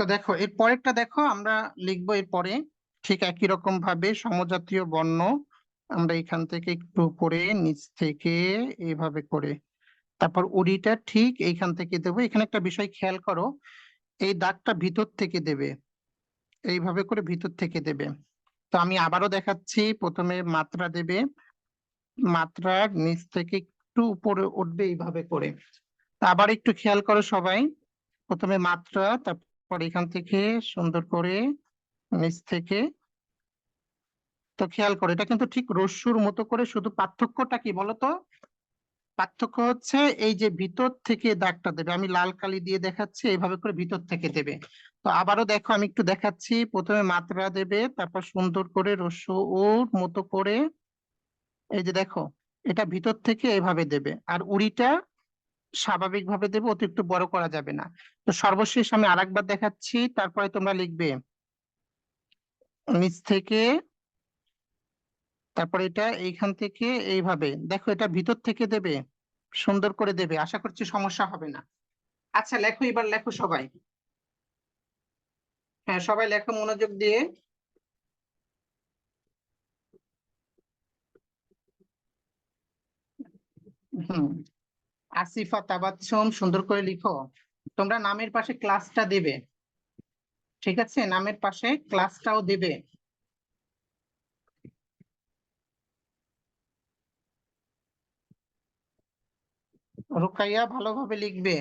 তো দেখো, এর পরেরটা দেখো, আমরা লিখব এর পরে ঠিক একই রকম ভাবে সমজাতীয় বর্ণ আমরা এখান থেকে একটু উপরে নিচ থেকে এইভাবে করে। তারপর উড়িটা ঠিক এইখান থেকে দেবো। এখানে একটা বিষয় খেয়াল করো, এই দাগটা ভিতর থেকে দেবে, এইভাবে করে ভিতর থেকে দেবে। তো আমি আবারও দেখাচ্ছি, প্রথমে মাত্রা দেবে মাত্রার নিচ থেকে একটু উপরে উঠবে এইভাবে করে। আবার একটু খেয়াল করো সবাই, প্রথমে মাত্রা, তারপর এখান থেকে সুন্দর করে নিচ থেকে তো খেয়াল করো, এটা কিন্তু ঠিক রস্যুর মতো করে শুধু পার্থক্যটা কি বলতো? পার্থক্য হচ্ছে এই যে ভিতর থেকে দাগটা দেবে, আমি লাল কালি দিয়ে দেখাচ্ছি, এইভাবে করে ভিতর থেকে দেবে। তো আবারও দেখো, আমি একটু দেখাচ্ছি, প্রথমে মাত্রা দেবে, তারপর সুন্দর করে রস্যু ওর মতো করে, এই যে দেখো, এটা ভিতর থেকে এভাবে দেবে। আর উড়িটা স্বাভাবিকভাবে দেবে, অতিরিক্ত বড় করা যাবে না। তো সর্বশেষ আমি আরেকবার দেখাচ্ছি, তারপরে তোমরা লিখবে। নিচ থেকে, তারপর এটা এইখান থেকে এইভাবে। দেখো এটা ভিতর থেকে দেবে, সুন্দর করে দেবে। আশা করছি সমস্যা হবে না। আচ্ছা লেখো এবার, লেখো সবাই। হ্যাঁ সবাই লেখো মনোযোগ দিয়ে। হুম। আসিফা তাবাচ্ছম সুন্দর করে লিখো। তোমরা নামের পাশে ক্লাসটা দেবে। ঠিক আছে? নামের পাশে ক্লাসটাও দেবে। রুকাইয়া ভালোভাবে লিখবে।